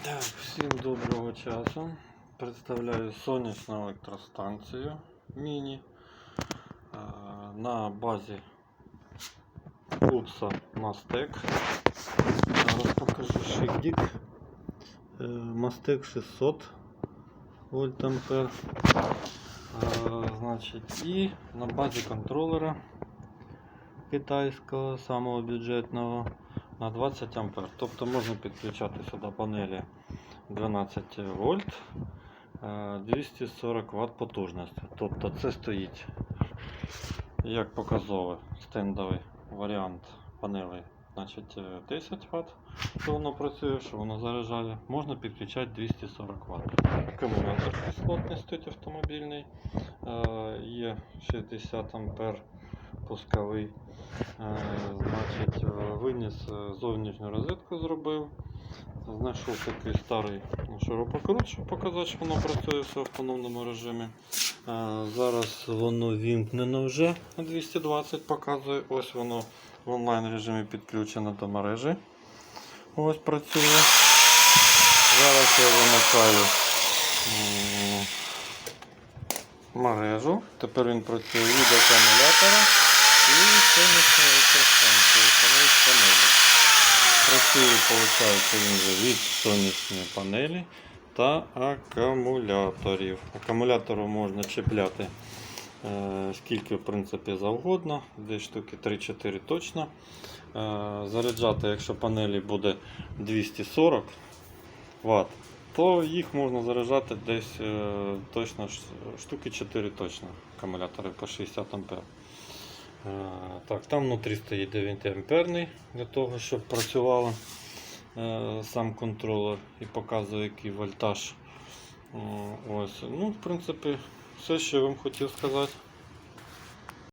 Так, всім доброго часу. Представляю сонячну електростанцію міні е, на базі Купса Мастек. Зараз покажу шикдік. Е, Мастек 600 вольт ампер. Е, Значить, і на базі контролера китайського самого бюджетного На 20 ампер. Тобто можна підключати сюди панелі 12 вольт, е, 240 Вт потужності. Тобто це стоїть як показовий стендовий варіант панелей. Значить е, 10 Вт, що воно працює, що воно заряджає. Можна підключати 240 Вт. Акумулятор кислотний стоїть автомобільний. Е, Є 60 ампер пусковий. Е, е, е, зовнішню розетку зробив. Знайшов такий старий шурупокрут, щоб показати, що воно працює все в автономному режимі. Е, Зараз воно вімкнено вже на 220 показує. Ось воно в онлайн режимі підключено до мережі. Ось працює. Зараз я вимикаю мережу. Тепер він працює від акумулятора і сонячної електростанції, Працює, виходить, він вже від сонячної панелі та акумуляторів. Акумулятору можна чіпляти е, скільки в принципі завгодно, десь штуки 3-4 точно. Е, заряджати, якщо панелі буде 240 Вт, то їх можна заряджати десь е, точно штуки 4 точно акумулятори по 60 ампер. Так, там внутрі стоїть 9 амперний для того, щоб працював е, сам контролер і показує який вольтаж. Ось. Ну, в принципі, все, що я вам хотів сказати.